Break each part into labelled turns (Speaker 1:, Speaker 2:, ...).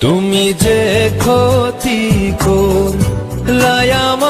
Speaker 1: তুমি যে ক্ষতি কো লায়ামা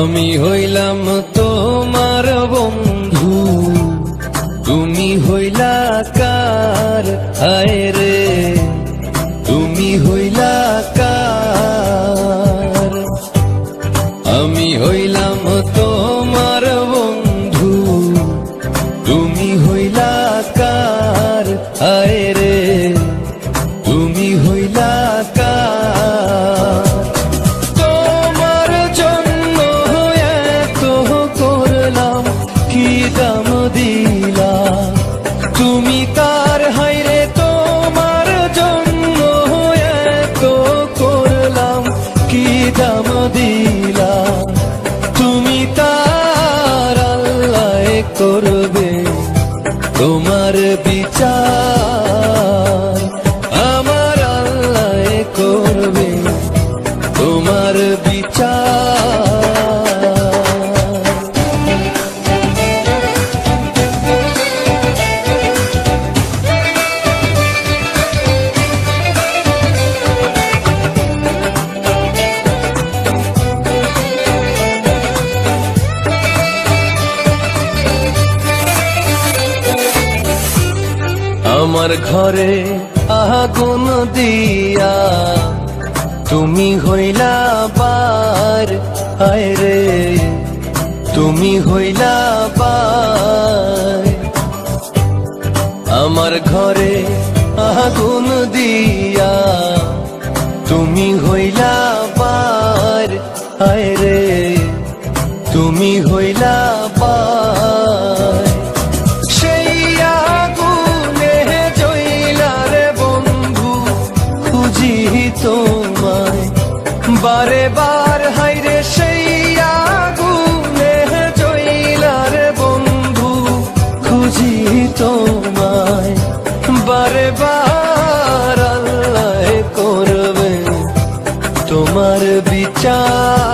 Speaker 1: আমি হইলাম তোমার বন্ধু। তুমি হইলা কার? হায় রে। তুমি হইলা কার? আমি হইলাম তোমার বন্ধু। তুমি হইলা কার? হায় রে। তোমার বিচার। আমার ঘরে আগুন দিয়া। তুমি হইলা বার, হায় রে। তুমি হইলা বার। আমার ঘরে আগুন দিয়া। তুমি হইলা বার, হায় রে। তুমি হইলা বার। তোমায়। বারে বার হাইরে সেই আগুনে জইলার বন্ধু, খুঁজি তোমায়। বারে বার করবে তোমার বিচার।